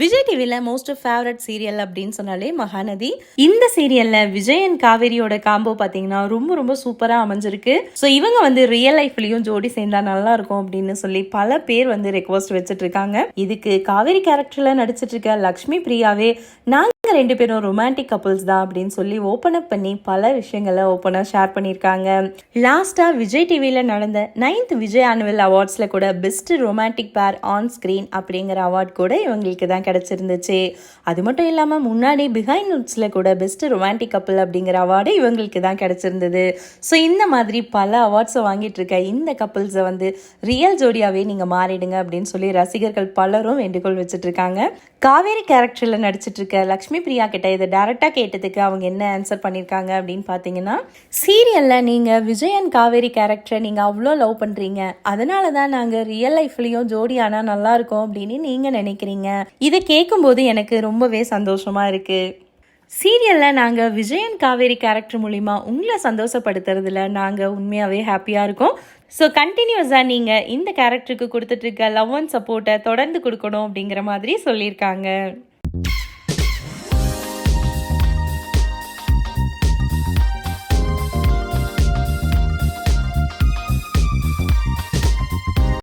விஜய் டிவில most favourite serial அப்படின்னு சொன்னாலே மகாநதி. இந்த சீரியல்ல விஜய் அண்ட் காவேரியோட காம்போ பாத்தீங்கன்னா ரொம்ப ரொம்ப சூப்பரா அமைஞ்சிருக்கு. ஸோ இவங்க வந்து ரியல் லைஃப்லயும் ஜோடி சேர்ந்தா நல்லா இருக்கும் அப்படின்னு சொல்லி பல பேர் வந்து ரெக்வஸ்ட் வச்சுட்டு இருக்காங்க. இதுக்கு காவேரி கேரக்டர்ல நடிச்சிட்டு இருக்க லக்ஷ்மி பிரியாவே நான் ரெண்டு பேரும் ரொமான்டிக் கப்புள்ஸ் தான் அப்படின்னு சொல்லி ஓப்பன் அப் பண்ணி பல விஷயங்களை ஓப்பனாக ஷேர் பண்ணியிருக்காங்க. லாஸ்ட்டாக விஜய் டிவியில் நடந்த நைன்த் விஜய் ஆனுவல் அவார்ட்ஸில் கூட best romantic pair on screen அப்படிங்கிற அவார்ட் கூட இவங்களுக்கு தான் கிடச்சிருந்துச்சு. அது மட்டும் இல்லாமல் முன்னாடி பிஹைண்ட் நோட்ஸில் கூட பெஸ்ட் ரொமான்டிக் கப்புள் அப்படிங்கிற அவார்டு இவங்களுக்கு தான் கிடச்சிருந்தது. ஸோ இந்த மாதிரி பல அவார்ட்ஸை வாங்கிட்டு இருக்க இந்த கப்புள்ஸை வந்து ரியல் ஜோடியாகவே நீங்கள் மாறிடுங்க அப்படின்னு சொல்லி ரசிகர்கள் பலரும் வேண்டுகோள் வச்சுட்டு இருக்காங்க காவேரி கேரக்டரில் நடிச்சிட்டு இருக்க லக்ஷ்மி பிரியா கிட்ட இதை டேரெக்டாக கேட்டதுக்கு அவங்க என்ன ஆன்சர் பண்ணியிருக்காங்க அப்படின்னு பார்த்தீங்கன்னா சீரியலில் நீங்கள் விஜய் அண்ட் காவேரி கேரக்டரை நீங்கள் அவ்வளோ லவ் பண்ணுறீங்க அதனால தான் நாங்கள் ரியல் லைஃப்லேயும் ஜோடி ஆனால் நல்லா இருக்கும் அப்படின்னு நீங்கள் நினைக்கிறீங்க. இதை கேட்கும்போது எனக்கு ரொம்பவே சந்தோஷமாக இருக்குது சீரியலில் நாங்கள் விஜயன் காவேரி கேரக்டர் மூலிமா உங்களை சந்தோஷப்படுத்துறதுல நாங்கள் உண்மையாகவே ஹாப்பியாக இருக்கோம். ஸோ கண்டினியூஸாக நீங்கள் இந்த கேரக்டருக்கு கொடுத்துட்ருக்க லவ் அண்ட் சப்போர்ட்டை தொடர்ந்து கொடுக்கணும் அப்படிங்கிற மாதிரி சொல்லியிருக்காங்க.